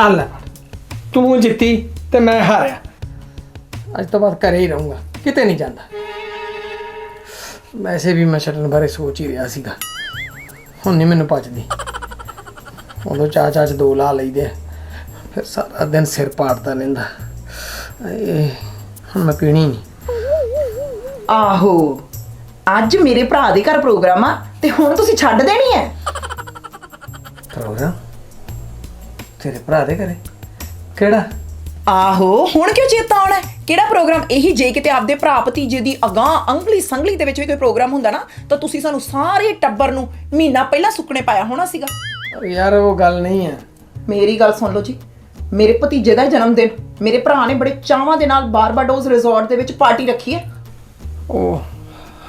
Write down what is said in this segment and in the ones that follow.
ਆ ਲੈ ਤੂੰ ਜਿੱਤੀ ਤੇ ਮੈਂ ਹਾਰਿਆ। ਅੱਜ ਤੋਂ ਬਾਅਦ ਘਰੇ ਹੀ ਰਹੂੰਗਾ, ਕਿਤੇ ਨਹੀਂ ਜਾਂਦਾ। ਵੈਸੇ ਵੀ ਮੈਂ ਛੱਡਣ ਬਾਰੇ ਸੋਚ ਹੀ ਰਿਹਾ ਸੀਗਾ। ਹੁਣ ਨਹੀਂ ਮੈਨੂੰ ਪਚਦੀ ਉਦੋਂ ਚਾਹ ਚਾਹ ਚ ਦੋ ਲਾ ਲਈਦੇ ਆ। ਫਿਰ ਸਾਰਾ ਦਿਨ ਸਿਰ ਪਾੜਦਾ ਰਹਿੰਦਾ। ਏ ਹੁਣ ਮੈਂ ਪੀਣੀ ਨਹੀਂ। ਆਹੋ, ਅੱਜ ਮੇਰੇ ਭਰਾ ਦੇ ਘਰ ਪ੍ਰੋਗਰਾਮ ਆ ਤੇ ਹੁਣ ਤੁਸੀਂ ਛੱਡ ਦੇਣੀ ਹੈ ਭਰਾ ਦੇ ਘਰੇ। ਕਿਹੜਾ? ਆਹੋ ਹੁਣ ਕਿਉਂ ਚੇਤਾ ਆਉਣਾ ਹੈ? ਕਿਹੜਾ ਪ੍ਰੋਗਰਾਮ? ਇਹੀ ਜੇ ਕਿਤੇ ਆਪਦੇ ਭਰਾ ਭਤੀਜੇ ਦੀ ਅਗਾਹ ਅੰਗਲੀ ਸੰਗਲੀ ਦੇ ਵਿੱਚ ਵੀ ਕੋਈ ਪ੍ਰੋਗਰਾਮ ਹੁੰਦਾ ਨਾ ਤਾਂ ਤੁਸੀਂ ਸਾਨੂੰ ਸਾਰੇ ਟੱਬਰ ਨੂੰ ਮਹੀਨਾ ਪਹਿਲਾਂ ਸੁੱਕਣੇ ਪਾਇਆ ਹੋਣਾ ਸੀਗਾ। ਯਾਰ ਉਹ ਗੱਲ ਨਹੀਂ ਹੈ। ਮੇਰੀ ਗੱਲ ਸੁਣ ਲਓ ਜੀ। ਮੇਰੇ ਭਤੀਜੇ ਦਾ ਜਨਮ ਦਿਨ। ਮੇਰੇ ਭਰਾ ਨੇ ਬੜੇ ਚਾਵਾਂ ਦੇ ਨਾਲ ਬਾਰਬਾਡੋਸ ਰਿਜ਼ੋਰਟ ਦੇ ਵਿੱਚ ਪਾਰਟੀ ਰੱਖੀ ਹੈ। ਉਹ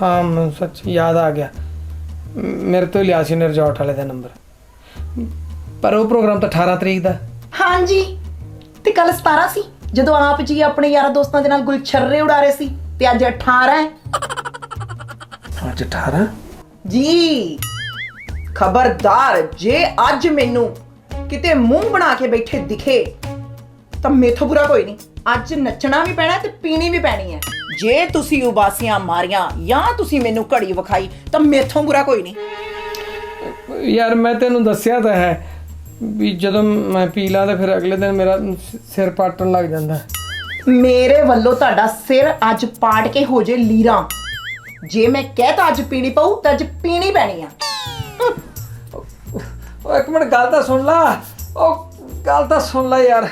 ਹਾਂ ਮੈਨੂੰ ਸੱਚ ਯਾਦ ਆ ਗਿਆ। ਮ- ਮੇਰੇ ਤੋਂ ਹੀ ਲਿਆ ਸੀ ਨੇ ਰਿਜ਼ੋਰਟ ਵਾਲੇ ਦਾ ਨੰਬਰ। ਪਰ ਉਹ ਪ੍ਰੋਗਰਾਮ ਤਾਂ 18 ਤਰੀਕ ਦਾ। ਹਾਂਜੀ। ਤੇ ਕੱਲ 17 ਸੀ ਜਦੋਂ ਆਪ ਜੀ ਆਪਣੇ ਯਾਰਾਂ ਦੋਸਤਾਂ ਦੇ ਨਾਲ ਗੁਲਛਰਰੇ ਉਡਾ ਰਹੇ ਸੀ ਤੇ ਅੱਜ 18 ਹੈ। ਅੱਜ 18 ਜੀ। ਖਬਰਦਾਰ ਜੇ ਅੱਜ ਮੈਨੂੰ ਕਿਤੇ ਮੂੰਹ ਬਣਾ ਕੇ ਬੈਠੇ ਦਿਖੇ ਤਾਂ ਮੇਥੋਂ ਬੁਰਾ ਕੋਈ ਨਹੀਂ। ਅੱਜ ਨੱਚਣਾ ਵੀ ਪੈਣਾ ਤੇ ਪੀਣੀ ਵੀ ਪੈਣੀ ਹੈ। ਜੇ ਤੁਸੀਂ ਉਬਾਸੀਆਂ ਮਾਰੀਆਂ ਜਾਂ ਤੁਸੀਂ ਮੈਨੂੰ ਘੜੀ ਵਿਖਾਈ ਤਾਂ ਮੇਥੋਂ ਬੁਰਾ ਕੋਈ ਨਹੀਂ। ਯਾਰ ਮੈਂ ਤੈਨੂੰ ਦੱਸਿਆ ਤਾਂ ਹੈ ਵੀ ਜਦੋਂ ਮੈਂ ਪੀ ਲਾ ਤਾਂ ਫਿਰ ਅਗਲੇ ਦਿਨ ਮੇਰਾ ਸਿਰ ਪਾਟਣ ਲੱਗ ਜਾਂਦਾ। ਮੇਰੇ ਵੱਲੋਂ ਤੁਹਾਡਾ ਸਿਰ ਅੱਜ ਪਾੜ ਕੇ ਹੋ ਜੇ ਲੀਰਾਂ। ਜੇ ਮੈਂ ਕਹਿਤਾ ਅੱਜ ਪੀਣੀ ਪਊ ਤਾਂ ਅੱਜ ਪੀਣੀ ਪੈਣੀ ਆ। ਉਹ ਇੱਕ ਮਿੰਟ ਗੱਲ ਤਾਂ ਸੁਣ ਲਾ। ਉਹ ਗੱਲ ਤਾਂ ਸੁਣ ਲੈ ਯਾਰ।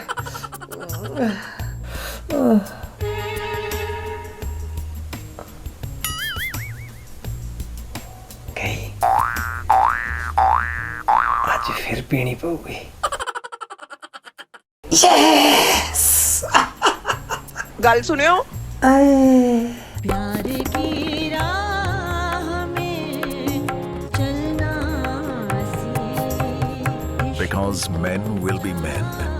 ਅੱਜ ਫਿਰ ਪੀਣੀ ਪਊਗੀ। ਯੈਸ ਗੱਲ ਸੁਣਿਓ। ਆਏ। ਪਿਆਰ ਕੀ ਰਾਹ ਮੇ ਸੀ। Because men will be men.